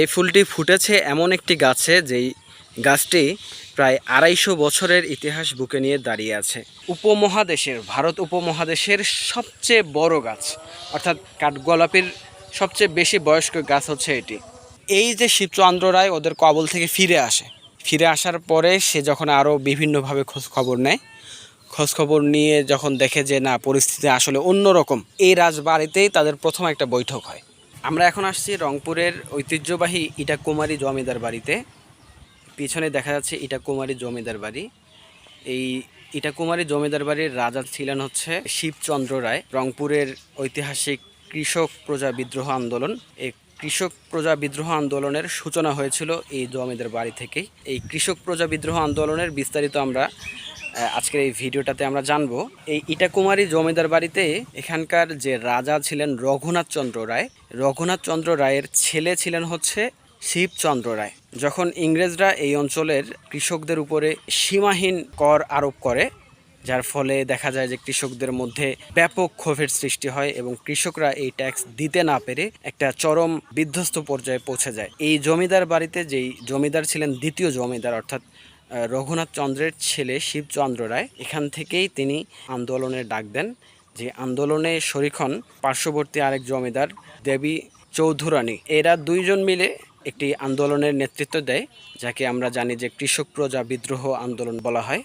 এই ফুলটি ফুটেছে এমন একটি গাছে যেই গাছটি প্রায় আড়াইশো বছরের ইতিহাস বুকে নিয়ে দাঁড়িয়ে আছে। উপমহাদেশের, ভারত উপমহাদেশের সবচেয়ে বড় গাছ, অর্থাৎ কাঠগোলাপের সবচেয়ে বেশি বয়স্ক গাছ হচ্ছে এটি। এই যে শিবচন্দ্র রায় ওদের কবল থেকে ফিরে আসে, ফিরে আসার পরে সে যখন আরও বিভিন্নভাবে খবর নেয় খোঁজ খবর নিয়ে যখন দেখে যে না, পরিস্থিতি আসলে অন্যরকম, এই রাজবাড়িতেই তাদের প্রথম একটা বৈঠক হয়। আমরা এখন আসছি রংপুরের ঐতিহ্যবাহী ইটাকুমারী জমিদার বাড়িতে। পিছনে দেখা যাচ্ছে ইটাকুমারী জমিদার বাড়ি। এই ইটাকুমারী জমিদার বাড়ির রাজা ছিলেন হচ্ছে শিবচন্দ্র রায়, রংপুরের ঐতিহাসিক কৃষক প্রজা বিদ্রোহ আন্দোলন। এই কৃষক প্রজা বিদ্রোহ আন্দোলনের সূচনা হয়েছিল এই জমিদার বাড়ি থেকেই। এই কৃষক প্রজা বিদ্রোহ আন্দোলনের বিস্তারিত আমরা আজকের এই ভিডিওটাতে আমরা জানব, এই ইটাকুমারী জমিদার বাড়িতে এখানকার যে রাজা ছিলেন রঘুনাথ চন্দ্র রায়, রঘুনাথ চন্দ্র রায়ের ছেলে ছিলেন হচ্ছে শিবচন্দ্র রায়। যখন ইংরেজরা এই অঞ্চলের কৃষকদের উপরে সীমাহীন কর আরোপ করে, যার ফলে দেখা যায় যে কৃষকদের মধ্যে ব্যাপক ক্ষোভের সৃষ্টি হয় এবং কৃষকরা এই ট্যাক্স দিতে না পেরে একটা চরম বিধ্বস্ত পর্যায়ে পৌঁছে যায়। এই জমিদার বাড়িতে যেই জমিদার ছিলেন, দ্বিতীয় জমিদার অর্থাৎ রঘুনাথ চন্দ্রের ছেলে শিবচন্দ্র রায়, এখান থেকেই তিনি আন্দোলনের ডাক দেন। যে আন্দোলনে শরিক হন পার্শ্ববর্তী আরেক জমিদার দেবী চৌধুরানী। এরা দুইজন মিলে একটি আন্দোলনের নেতৃত্ব দেয়, যাকে আমরা জানি যে কৃষক প্রজা বিদ্রোহ আন্দোলন বলা হয়।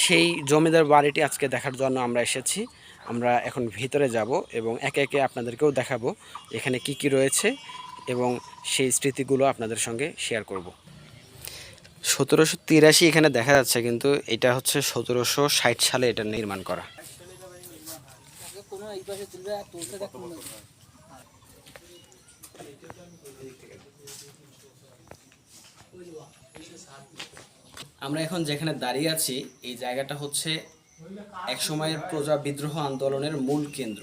সেই জমিদার বাড়িটি আজকে দেখার জন্য আমরা এসেছি। আমরা এখন ভিতরে যাব এবং একে একে আপনাদেরকেও দেখাবো এখানে কি কি রয়েছে এবং সেই স্মৃতিগুলো আপনাদের সঙ্গে শেয়ার করব। সতেরোশো তিরাশি এখানে দেখা যাচ্ছে, কিন্তু এটা হচ্ছে সতেরোশো ষাট সালে এটা নির্মাণ করা। আমরা এখন যেখানে দাঁড়িয়ে আছি, এই জায়গাটা হচ্ছে এক সময়ের প্রজা বিদ্রোহ আন্দোলনের মূল কেন্দ্র।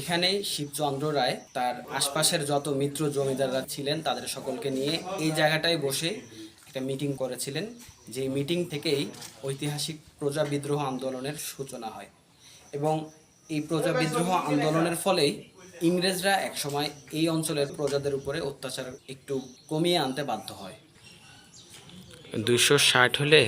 এখানেই শিবচন্দ্র রায় তার আশপাশের যত মিত্র জমিদাররা ছিলেন, তাদের সকলকে নিয়ে এই জায়গাটায় বসে একটা মিটিং করেছিলেন যেই মিটিং থেকেই ঐতিহাসিক প্রজা বিদ্রোহ আন্দোলনের সূচনা হয়। এবং এই প্রজা বিদ্রোহ আন্দোলনের ফলেই ইংরেজরা একসময় এই অঞ্চলের প্রজাদের উপরে অত্যাচার একটু কমিয়ে আনতে বাধ্য হয়। দুইশো ষাট হলে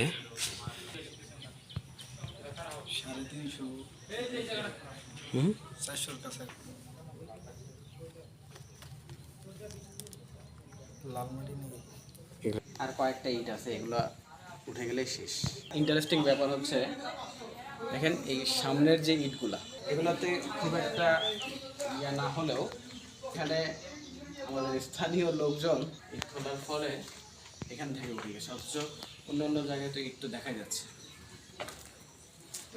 লালমাটি আর কয়েকটা ইট আছে। এগুলো উঠে গেলে শেষ। ইন্টারেস্টিং ব্যাপার হচ্ছে দেখেন এই সামনের যে ইটগুলা এগুলোতে খুব একটা ইয়া না হলেও এখানে আমাদের স্থানীয় লোকজন ইট খোলার ফলে এখান থেকে উঠে গেছে। অথচ অন্য অন্য জায়গায় তো ইট তো দেখা যাচ্ছে।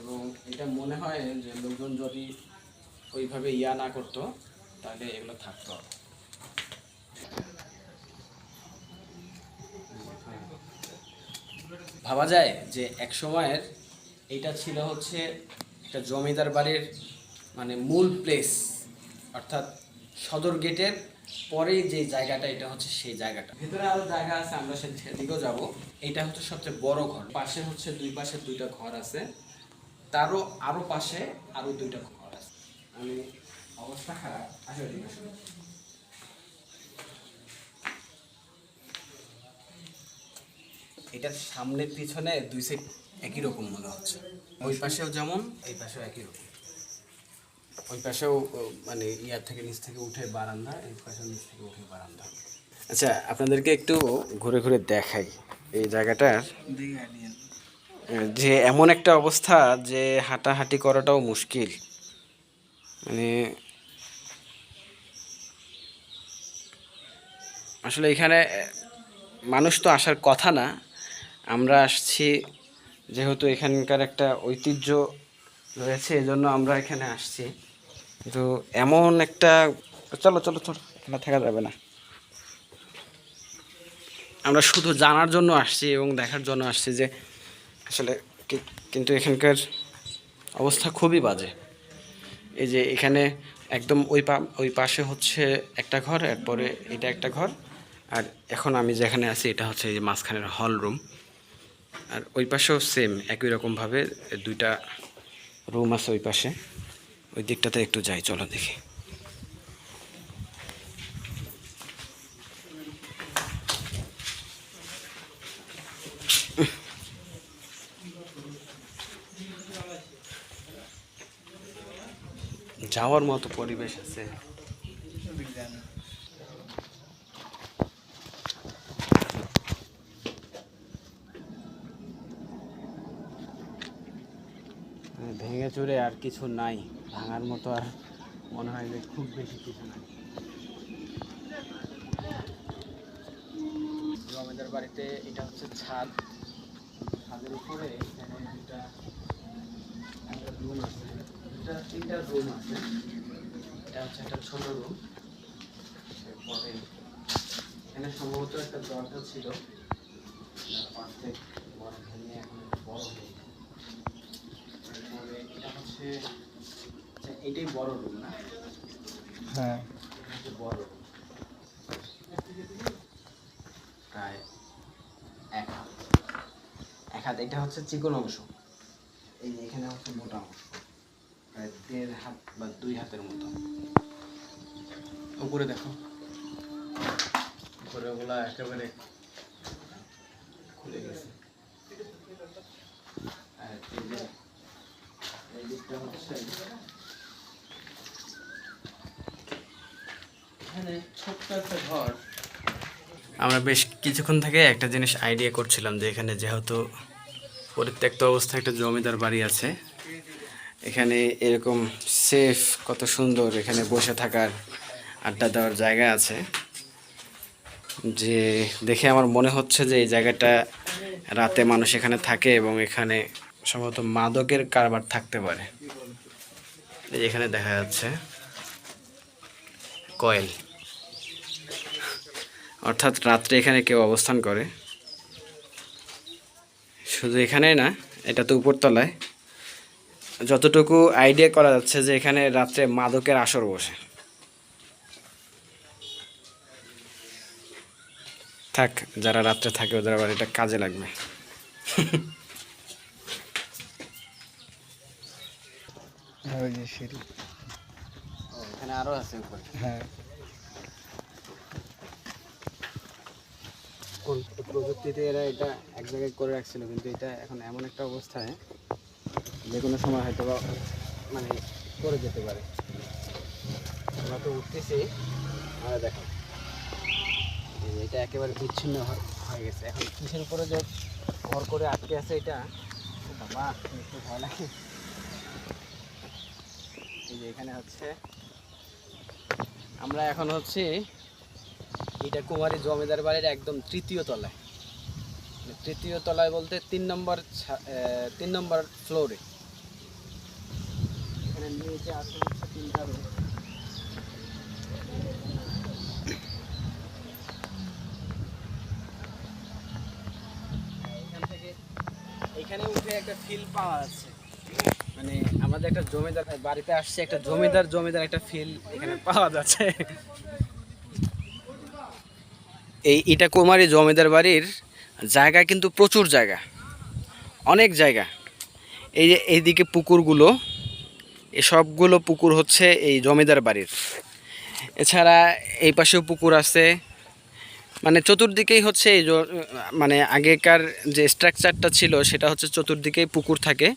এবং এটা মনে হয় যে লোকজন যদি ওইভাবে ইয়া না করতো তাহলে এগুলো থাকতো। ভাবা যায় যে এক সময়ের এইটা ছিল হচ্ছে একটা জমিদার বাড়ির মানে মূল প্লেস অর্থাৎ সদর গেটের পরেই যে জায়গাটা, এটা হচ্ছে সেই জায়গাটা। ভেতরে আরও জায়গা আছে, আমরা সেদিকেও যাব। এটা হচ্ছে সবচেয়ে বড় ঘর। পাশে হচ্ছে দুই পাশে দুইটা ঘর আছে। তারও আরও পাশে আরও দুইটা ঘর আছে। আমি অবস্থা খারাপ। আসলে ঠিক আছে এটার সামনে পিছনে দুই সাইড একই রকম মনে হচ্ছে। ওই পাশেও যেমন? এই পাশেও একই রকম। ওই পাশেও মানে ইয়ার থেকে নিচ থেকে উঠে বারান্দা এই পাশেও নিচ থেকে উঠে বারান্দা। আচ্ছা আপনাদেরকে একটু ঘুরে ঘুরে দেখাই এই জায়গাটার। যে এমন একটা অবস্থা যে হাঁটাহাঁটি করাটাও মুশকিল। মানে আসলে এখানে মানুষ তো আসার কথা না আমরা আসছি যেহেতু এখানকার একটা ঐতিহ্য রয়েছে, এজন্য আমরা এখানে আসছি। কিন্তু এমন একটা চলো চলো চলো, এখানে থাকা যাবে না। আমরা শুধু জানার জন্য আসছি এবং দেখার জন্য আসছি যে আসলে কিন্তু এখানকার অবস্থা খুবই বাজে। এই যে এখানে একদম ওই পা ওই পাশে হচ্ছে একটা ঘর, এরপরে এটা একটা ঘর। আর এখন আমি যেখানে আছি, এটা হচ্ছে এই যে মাঝখানের হল রুম। আর ওই পাশেও সেম একই রকমভাবে দুইটা রুম আছে ওই পাশে। ওই দিকটাতে একটু যাই, চলো দেখি। যাওয়ার মতো পরিবেশ আছে। আর কিছু নাই। ভাঙার মতো আর মনে হয় যে খুব বেশি কিছু নাই। জমিদার বাড়িতে এটা হচ্ছে ছাদ। ছাদের উপরে এখানে দুটা একটা রুম আছে। দুটা তিনটা রুম আছে। এটা হচ্ছে একটা ছোট রুম। পরে এখানে সম্ভবত একটা দরজা ছিল। অর্ধেক বড় ভেঙে এখন বড় হয়ে হচ্ছে আচ্ছা, এটাই বড় রুম না? হ্যাঁ। বড় প্রায় এক হাত। এক হাত এটা হচ্ছে চিকন অংশ। এই যে এখানে হচ্ছে মোটা অংশ। প্রায় দেড় হাত বা দুই হাতের মতো। উপরে দেখো। উপরে ওগুলা একেবারে খুলে গেছে। আর এই যে এই দিকটা হচ্ছে এখানে ছোট্ট একটা ঘর আমরা বেশ কিছুক্ষণ থেকে একটা জিনিস আইডিয়া করছিলাম যে এখানে যেহেতু পরিত্যক্ত অবস্থায় একটা জমিদার বাড়ি আছে, এখানে এরকম সেফ কত সুন্দর এখানে বসে থাকার আড্ডা দেওয়ার জায়গা আছে। যে দেখে আমার মনে হচ্ছে যে এই জায়গাটা রাতে মানুষ এখানে থাকে এবং এখানে সম্ভবত মাদকের কারবার থাকতে পারে। এখানে দেখা যাচ্ছে কয়েল। অর্থাৎ রাত্রে এখানে কেউ অবস্থান করে। শুধু এখানে না, এটা তো উপরতলায়। যতটুকু আইডিয়া করা যাচ্ছে যে এখানে রাত্রে মাদকের আসর বসে। থাক, যারা রাত্রে থাকে ওদের আবার এটা কাজে লাগবে। হ্যাঁ ওই যে সিঁড়ি। এখানে আরও আছে উপরে? হ্যাঁ। কোন প্রযুক্তিতে এরা এটা এক জায়গায় করে রাখছিল কিন্তু এটা এখন এমন একটা অবস্থায় যে কোনো সময় হয়তো মানে করে যেতে পারে। আমরা তো উঠতেছি আমরা দেখো এটা একেবারে বিচ্ছিন্ন হয়ে গেছে। এখন কিসের উপরে যে ভর করে আটকে আছে এটা? বাবা একটু ভয় লাগে। যে এখানে হচ্ছে। আমরা এখন হচ্ছে এটা কুমারী জমিদার বাড়ির একদম তৃতীয় তলায়। মানে তৃতীয় তলায় বলতে তিন নম্বর তিন নম্বর ফ্লোরে এখানে নিচে আছে হচ্ছে তিনটা রুম এখান উঠে একটা ফিল পাওয়া যাচ্ছে। মানে আমাদের একটা জমিদার বাড়িতে আসছে, একটা জমিদার জমিদার একটা ফিল এখানে পাওয়া যাচ্ছে। এই ইটা কুমারী জমিদার বাড়ির জায়গা কিন্তু প্রচুর জায়গা, অনেক জায়গা। এই যে এইদিকে পুকুরগুলো, এই সবগুলো পুকুর হচ্ছে এই জমিদার বাড়ির। এছাড়া এই পাশেও পুকুর আছে। মানে চতুর্দিকেই হচ্ছে এই মানে আগেকার যে স্ট্রাকচারটা ছিল, সেটা হচ্ছে চতুর্দিকেই পুকুর থাকে।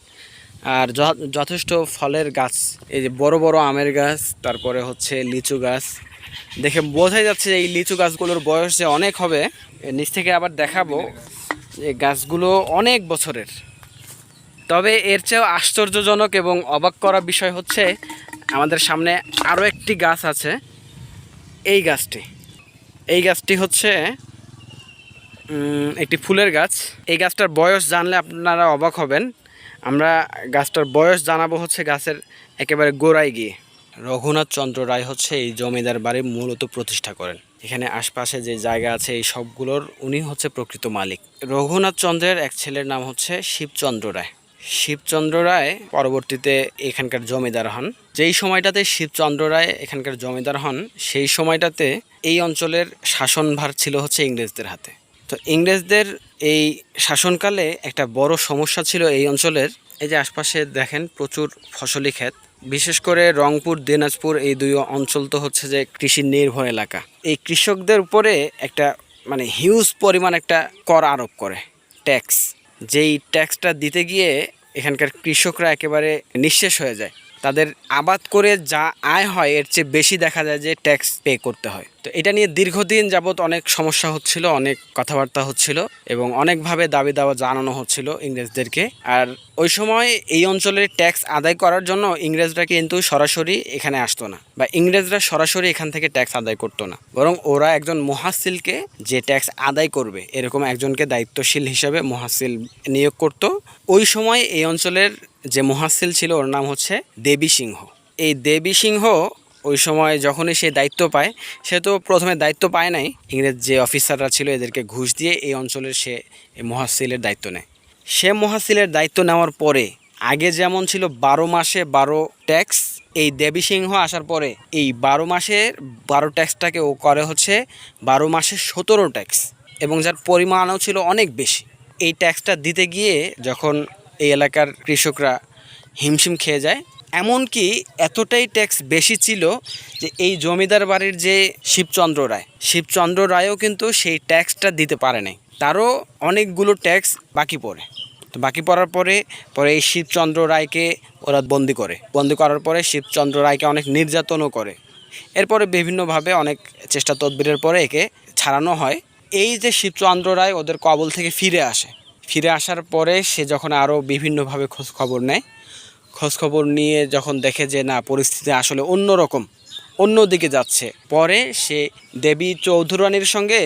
আর যথেষ্ট ফলের গাছ, এই যে বড় বড় আমের গাছ, তারপরে হচ্ছে লিচু গাছ। দেখে বোঝাই যাচ্ছে এই লিচু গাছগুলোর বয়স যে অনেক হবে নিচ থেকে আবার দেখাবো যে গাছগুলো অনেক বছরের। তবে এর চেয়েও আশ্চর্যজনক এবং অবাক করা বিষয় হচ্ছে, আমাদের সামনে আরও একটি গাছ আছে, এই গাছটি। এই গাছটি হচ্ছে একটি ফুলের গাছ। এই গাছটার বয়স জানলে আপনারা অবাক হবেন। আমরা গাছটার বয়স জানাব হচ্ছে গাছের একেবারে গোড়ায় গিয়ে। রঘুনাথ চন্দ্র রায় হচ্ছে এই জমিদার বাড়ি মূলত প্রতিষ্ঠা করেন। এখানে আশপাশে যে জায়গা আছে, এই সবগুলোর উনি হচ্ছে প্রকৃত মালিক। রঘুনাথ চন্দ্রের এক ছেলের নাম হচ্ছে শিবচন্দ্র রায়। শিবচন্দ্র রায় পরবর্তীতে এখানকার জমিদার হন। যেই সময়টাতে শিবচন্দ্র রায় এখানকার জমিদার হন, সেই সময়টাতে এই অঞ্চলের শাসনভার ছিল হচ্ছে ইংরেজদের হাতে। তো ইংরেজদের এই শাসনকালে একটা বড় সমস্যা ছিল এই অঞ্চলের। এই যে আশপাশে দেখেন প্রচুর ফসলি ক্ষেত। বিশেষ করে রংপুর, দিনাজপুর এই দুই অঞ্চল তো হচ্ছে যে কৃষি নির্ভর এলাকা। এই কৃষকদের উপরে একটা মানে হিউজ পরিমাণ একটা কর আরোপ করে ট্যাক্স যেই ট্যাক্সটা দিতে গিয়ে এখানকার কৃষকরা একেবারে নিঃশেষ হয়ে যায়। তাদের আবাদ করে যা আয় হয়, এর চেয়ে বেশি দেখা যায় যে ট্যাক্স পে করতে হয়। তো এটা নিয়ে দীর্ঘদিন যাবৎ অনেক সমস্যা হচ্ছিল, অনেক কথাবার্তা হচ্ছিল এবং অনেকভাবে দাবি দাওয়া জানানো হচ্ছিল ইংরেজদেরকে। আর ওই সময় এই অঞ্চলের ট্যাক্স আদায় করার জন্য ইংরেজরা কিন্তু সরাসরি এখানে আসতো না বা ইংরেজরা সরাসরি এখান থেকে ট্যাক্স আদায় করতো না। বরং ওরা একজন মহাসিলকে যে ট্যাক্স আদায় করবে, এরকম একজনকে দায়িত্বশীল হিসাবে মহাসিল নিয়োগ করত। ওই সময় এই অঞ্চলের যে মহাসিল ছিল, ওর নাম হচ্ছে দেবী সিংহ। এই দেবী সিংহ ওই সময় যখনই সে দায়িত্ব পায়, সে তো প্রথমে দায়িত্ব পায় নাই। ইংরেজ যে অফিসাররা ছিল, এদেরকে ঘুষ দিয়ে এই অঞ্চলের সে মহাসিলের দায়িত্ব নেয়। সে মহাসিলের দায়িত্ব নেওয়ার পরে, আগে যেমন ছিল বারো মাসে বারো ট্যাক্স, এই দেবী সিংহ আসার পরে এই বারো মাসের বারো ট্যাক্সটাকে ও করে হচ্ছে বারো মাসে সতেরো ট্যাক্স এবং যার পরিমাণও ছিল অনেক বেশি। এই ট্যাক্সটা দিতে গিয়ে যখন এই এলাকার কৃষকরা হিমশিম খেয়ে যায়। এমনকি এতটাই ট্যাক্স বেশি ছিল যে এই জমিদার বাড়ির যে শিবচন্দ্র রায়, শিবচন্দ্র রায়ও কিন্তু সেই ট্যাক্সটা দিতে পারে নাই। তারও অনেকগুলো ট্যাক্স বাকি পড়ে। তো বাকি পড়ার পরে পরে এই শিবচন্দ্র রায়কে ওরা বন্দি করে। বন্দি করার পরে শিবচন্দ্র রায়কে অনেক নির্যাতনও করে। এরপরে বিভিন্নভাবে অনেক চেষ্টা তদবিরের পরে একে ছাড়ানো হয়। এই যে শিবচন্দ্র রায় ওদের কবল থেকে ফিরে আসে ফিরে আসার পরে সে যখন আরও বিভিন্নভাবে খোঁজ খবর নেয় খোঁজ খবর নিয়ে যখন দেখে যে না, পরিস্থিতি আসলে অন্যরকম অন্য দিকে যাচ্ছে, পরে সে দেবী চৌধুরানীর সঙ্গে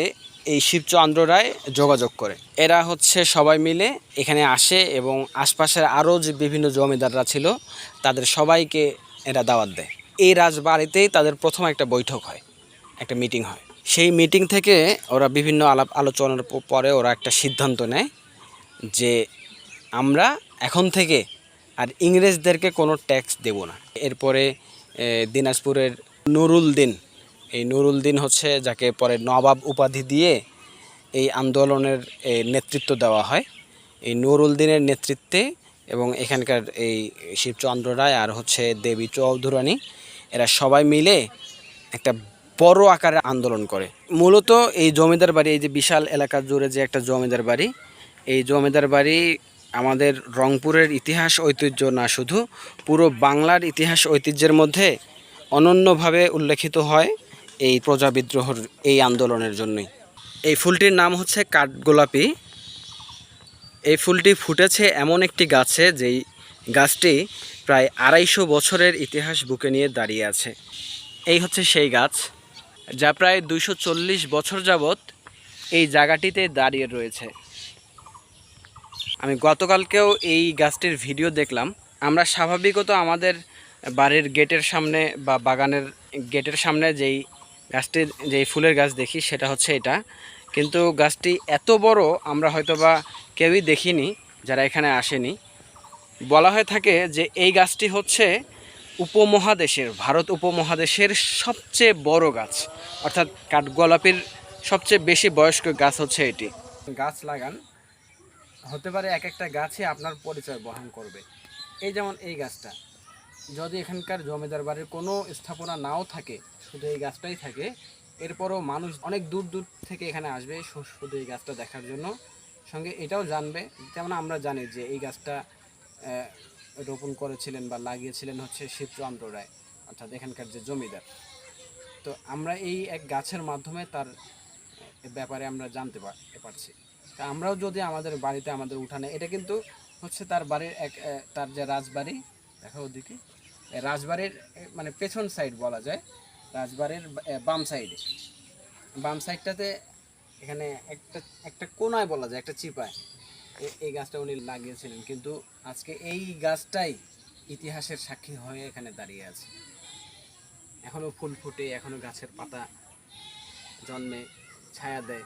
এই শিবচন্দ্র রায় যোগাযোগ করে। এরা হচ্ছে সবাই মিলে এখানে আসে এবং আশপাশের আরও যে বিভিন্ন জমিদাররা ছিল, তাদের সবাইকে এরা দাওয়াত দেয়। এই রাজবাড়িতেই তাদের প্রথম একটা বৈঠক হয়, একটা মিটিং হয়। সেই মিটিং থেকে ওরা বিভিন্ন আলাপ আলোচনার পরে ওরা একটা সিদ্ধান্ত নেয় যে আমরা এখন থেকে আর ইংরেজদেরকে কোনো ট্যাক্স দেব না। এরপরে দিনাজপুরের নুরুল দিন। এই নুরুল দিন হচ্ছে যাকে পরে নবাব উপাধি দিয়ে এই আন্দোলনের নেতৃত্ব দেওয়া হয়। এই নুরুল দিনের নেতৃত্বে এবং এখানকার এই শিবচন্দ্র রায় আর হচ্ছে দেবী চৌধুরানী, এরা সবাই মিলে একটা বড় আকারে আন্দোলন করে। মূলত এই জমিদার বাড়ি, এই যে বিশাল এলাকা জুড়ে যে একটা জমিদার বাড়ি এই জমিদার বাড়ি আমাদের রংপুরের ইতিহাস ঐতিহ্য না, শুধু পুরো বাংলার ইতিহাস ঐতিহ্যের মধ্যে অনন্যভাবে উল্লেখিত হয় এই প্রজা বিদ্রোহর এই আন্দোলনের জন্যই। এই ফুলটির নাম হচ্ছে কাঠগোলাপি। এই ফুলটি ফুটেছে এমন একটি গাছে যেই গাছটি প্রায় আড়াইশো বছরের ইতিহাস বুকে নিয়ে দাঁড়িয়ে আছে। এই হচ্ছে সেই গাছ যা প্রায় দুইশো চল্লিশ বছর যাবৎ এই জায়গাটিতে দাঁড়িয়ে রয়েছে। আমি গতকালকেও এই গাছটির ভিডিও দেখলাম। আমরা স্বাভাবিকত আমাদের বাড়ির গেটের সামনে বা বাগানের গেটের সামনে যেই গাছটির যেই ফুলের গাছ দেখি, সেটা হচ্ছে এটা। কিন্তু গাছটি এত বড়, আমরা হয়তোবা কেউই দেখিনি, যারা এখানে আসেনি। বলা হয়ে থাকে যে এই গাছটি হচ্ছে উপমহাদেশের, ভারত উপমহাদেশের সবচেয়ে বড় গাছ। অর্থাৎ কাঠগোলাপের সবচেয়ে বেশি বয়স্ক গাছ হচ্ছে এটি। গাছ লাগান। হতে পারে এক একটা গাছে আপনার পরিচয় বহন করবে। এই যেমন এই গাছটা, যদি এখানকার জমিদার বাড়ির কোনো স্থাপনা নাও থাকে, শুধু এই গাছটাই থাকে, এরপরও মানুষ অনেক দূর দূর থেকে এখানে আসবে শুধু এই গাছটা দেখার জন্য। সঙ্গে এটাও জানবে, যেমন আমরা জানি যে এই গাছটা রোপণ করেছিলেন বা লাগিয়েছিলেন হচ্ছে শিবচন্দ্র রায়, অর্থাৎ এখানকার যে জমিদার। তো আমরা এই এক গাছের মাধ্যমে তার ব্যাপারে আমরা জানতে পার- পারছি। তা আমরাও যদি আমাদের বাড়িতে আমাদের উঠানে, এটা কিন্তু হচ্ছে তার বাড়ির এক তার যে রাজবাড়ি, দেখো ওদিকে রাজবাড়ির মানে পেছন সাইড বলা যায়, রাজবাড়ির বাম সাইডে বাম সাইডটাতে এখানে একটা একটা কোনায় বলা যায়, একটা চিপায়। এই গাছটা উনি লাগিয়েছিলেন, কিন্তু আজকে এই গাছটাই ইতিহাসের সাক্ষী হয়ে এখানে দাঁড়িয়ে আছে। এখনও ফুল ফুটে, এখনও গাছের পাতা জন্মে, ছায়া দেয়।